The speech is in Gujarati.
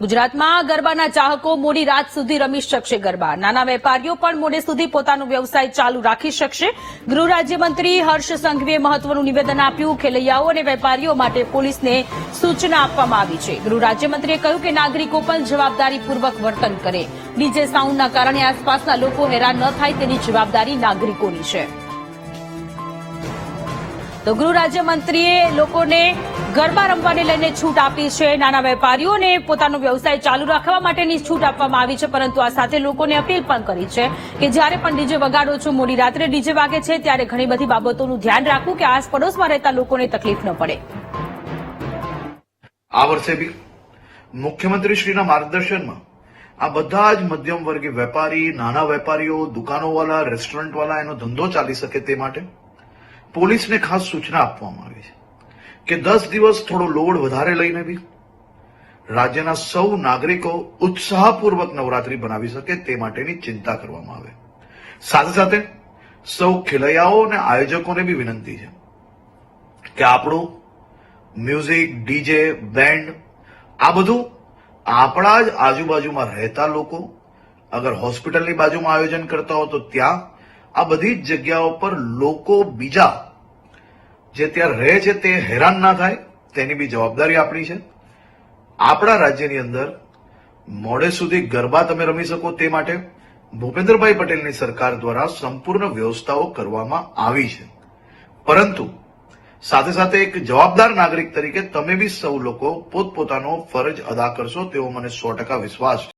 ગુજરાતમાં ગરબાના ચાહકો મોડી રાત સુધી રમી શકશે ગરબા. નાના વેપારીઓ પણ મોડે સુધી પોતાનો વ્યવસાય ચાલુ રાખી શકશે. ગૃહ રાજ્યમંત્રી હર્ષ સંઘવીએ મહત્વનું નિવેદન આપ્યું. ખેલૈયાઓ અને વેપારીઓ માટે પોલીસને સૂચના આપવામાં આવી છે. ગૃહ રાજ્યમંત્રીએ કહ્યું કે નાગરિકો પણ જવાબદારીપૂર્વક વર્તન કરે. ડીજે સાઉન્ડના કારણે આસપાસના લોકો હેરાન ન થાય તેની જવાબદારી નાગરિકોની છે. તો ગૃહ રાજ્યમંત્રીએ લોકોને ગરબા રમવાને લઈને છૂટ આપી છે. નાના વેપારીઓને પોતાનો વ્યવસાય ચાલુ રાખવા માટેની છૂટ આપવામાં આવી છે, પરંતુ આ સાથે લોકોને અપીલ પણ કરી છે કે જ્યારે પણ ડીજે વગાડો છો, મોડી રાત્રે ડીજે વાગે છે, ત્યારે ઘણી બધી બાબતોનું ધ્યાન રાખવું કે આસ પડોશમાં રહેતા લોકોને તકલીફ ન પડે. આ વર્ષે બી મુખ્યમંત્રીશ્રીના માર્ગદર્શનમાં આ બધા જ મધ્યમ વર્ગીય વેપારી, નાના વેપારીઓ દુકાનોવાળા રેસ્ટોરન્ટવાળા એનો ધંધો ચાલી શકે તે માટે પોલીસને ખાસ સૂચના આપવામાં આવી છે. કે દસ દિવસ થોડો લોડ વધારે લઈને બી રાજ્યના સૌ નાગરિકો ઉત્સાહપૂર્વક નવરાત્રી બનાવી શકે તે માટેની ચિંતા કરવામાં આવે. સાથે સાથે સૌ ખેલૈયાઓ અને આયોજકોને બી વિનંતી છે કે આપણું મ્યુઝિક, ડીજે, બેન્ડ, આ બધું આપણા જ આજુબાજુમાં રહેતા લોકો અગર હોસ્પિટલની બાજુમાં આયોજન કરતા હો તો ત્યાં આ બધી જ જગ્યાઓ પર લોકો બીજા જે ત્યાં રહે છે તે હેરાન ના થાય, તેની બી જવાબદારી આપણી છે. આપણા રાજ્યની અંદર મોડે સુધી ગરબા તમે રમી શકો તે માટે ભૂપેન્દ્રભાઈ પટેલની સરકાર દ્વારા સંપૂર્ણ વ્યવસ્થાઓ કરવામાં આવી છે. પરંતુ સાથે સાથે એક જવાબદાર નાગરિક તરીકે તમે બી સૌ લોકો પોતપોતાનો ફરજ અદા કરશો તેવો મને સો ટકા વિશ્વાસ છે.